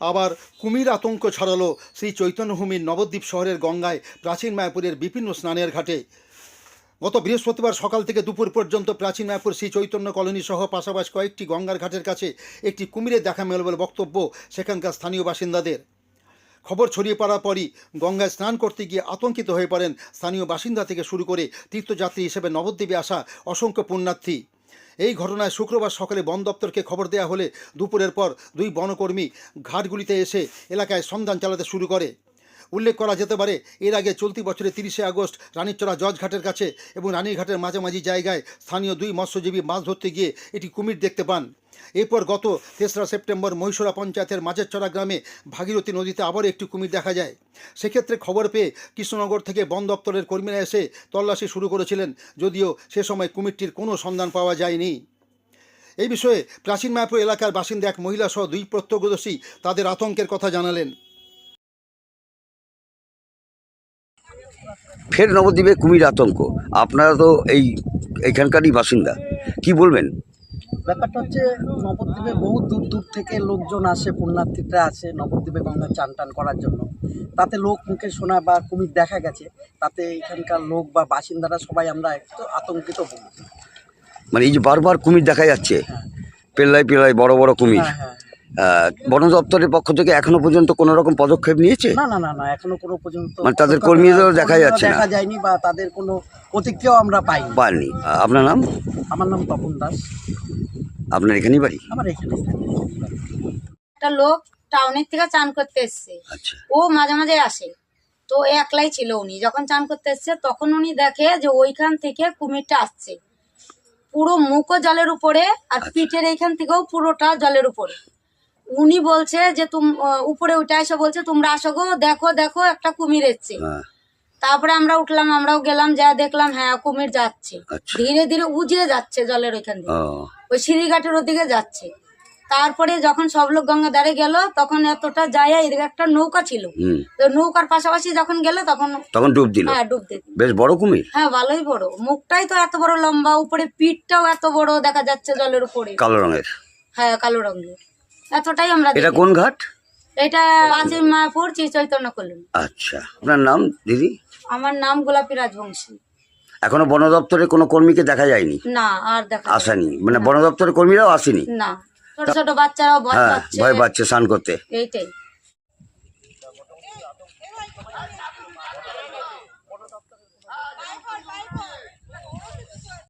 আবার কুমির আতঙ্ক ছড়ালো শ্রী চৈতন্যভূমির নবদ্বীপ শহরের গঙ্গায় প্রাচীন মায়াপুরের বিভিন্ন স্নানের ঘাটে। গত বৃহস্পতিবার সকাল থেকে দুপুর পর্যন্ত প্রাচীন মায়াপুর শ্রী চৈতন্য কলোনি সহ পাশাপাশি কয়েকটি গঙ্গার ঘাটের কাছে একটি কুমিরের দেখা মেল বলে বক্তব্য সেখানকার স্থানীয় বাসিন্দাদের। খবর ছড়িয়ে পড়ার পরই গঙ্গায় স্নান করতে গিয়ে আতঙ্কিত হয়ে পড়েন স্থানীয় বাসিন্দা থেকে শুরু করে তীর্থযাত্রী হিসেবে নবদ্বীপে আসা অসংখ্য পুণ্যার্থী। এই ঘটনায় শুক্রবার সকালে বন দপ্তরকে খবর দেওয়া হলে দুপুরের পর দুই বনকর্মী ঘাটগুলিতে এসে এলাকায় সন্ধান চালাতে শুরু করে। উল্লেখ করা যেতে পারে, এর আগে চলতি বছরের তিরিশে আগস্ট রানীরচড়া জজঘাটের কাছে এবং রানীঘাটের মাঝামাঝি জায়গায় স্থানীয় দুই মৎস্যজীবী মাছ ধরতে গিয়ে এটি কুমির দেখতে পান। এরপর গত তেসরা সেপ্টেম্বর মহিষরা পঞ্চায়েতের মাঝেরচড়া গ্রামে ভাগীরথী নদীতে আবারও একটি কুমির দেখা যায়। সেক্ষেত্রে খবর পেয়ে কৃষ্ণনগর থেকে বন দপ্তরের কর্মীরা এসে তল্লাশি শুরু করেছিলেন, যদিও সে সময় কুমিরটির কোনো সন্ধান পাওয়া যায়নি। এই বিষয়ে প্রাচীন মায়াপুর এলাকার বাসিন্দা এক মহিলা সহ দুই প্রত্যক্ষদর্শী তাদের আতঙ্কের কথা জানালেন। ফের নবদ্বীপে কুমির আতঙ্ক। আপনারা তো এই এখানকারই বাসিন্দা। কি বলবেন? ব্যাপারটা হচ্ছে নবদ্বীপে বহু দূর দূর থেকে লোকজন আসে পুণ্যার্থীরা আসে নবদ্বীপে গঙ্গা চান টান করার জন্য। তাতে লোক মুখে শোনা বা কুমির দেখা গেছে তাতে এখানকার লোক বা বাসিন্দারা সবাই আমরা একটু আতঙ্কিত হই মানে এই যে বারবার কুমির দেখা যাচ্ছে পেল্লাই পেল্লাই বড় বড় কুমির। হ্যাঁ হ্যাঁ আহ, বন দপ্তরের পক্ষ থেকে এখনও পর্যন্ত কোনো রকম পদক্ষেপ নিয়েছে? না না না না এখনও কোনো পর্যন্ত মানে তাদের কর্মীদেরও দেখা যাচ্ছে না? দেখা যায়নি বা তাদের কোনো প্রতিক্রিয়াও আমরা পাইনি। পাননি আপনার নাম? আমার নাম তপন দাস। আপনার এখানেই বাড়ি? আমার এখানে। একটা লোক টাউনের থেকে চান করতে এসছে। আচ্ছা। ও মাঝে মাঝে আসে। তো একলাই ছিল উনি। যখন চান করতে এসছে তখন উনি দেখে যে ওইখান থেকে কুমিরটা আসছে। পুরো মুখও জলের উপরে আর পিঠের এইখান থেকেও পুরোটা জলের উপরে। উনি বলছে যে তুম উপরে উঠে এসে বলছে তোমরা আসো গো দেখো দেখো একটা কুমির এসছে। হ্যাঁ। তারপরে আমরা উঠলাম আমরাও গেলাম যা দেখলাম হ্যাঁ কুমির যাচ্ছে। আচ্ছা। ধীরে ধীরে উজিয়ে যাচ্ছে জলের ওইখান থেকে ওই সিঁড়িঘাটের ওদিকে যাচ্ছে। তারপরে যখন সব লোক গঙ্গা ধারে গেল তখন এতটা যায় এদিকে একটা নৌকা ছিল। তো নৌকার পাশাপাশি যখন গেল তখন তখন ডুব দিল? হ্যাঁ ডুব দিত বেশ বড় কুমির? হ্যাঁ ভালোই বড়। মুখটাই তো এত বড় লম্বা উপরে পিঠটাও এত বড় দেখা যাচ্ছে জলের উপরে। কালো রঙের? হ্যাঁ কালো রঙের। এতটাই আমরা এটা। কোন ঘাট? এটা পাঁচিম মায়াপুর শ্রী চৈতন্য আচ্ছা আপনার নাম দিদি? আমার নাম গোলাপী রাজবংশী। এখনও বন দপ্তরের কোনো কর্মীকে দেখা যায়নি? না আর দেখা আসেনি। মানে বন দপ্তরের কর্মীরাও আসেনি? না ছোট ছোট বাচ্চারাও ভয় হ্যাঁ পাচ্ছে ভয় পাচ্ছে স্নান করতে। এইটাই।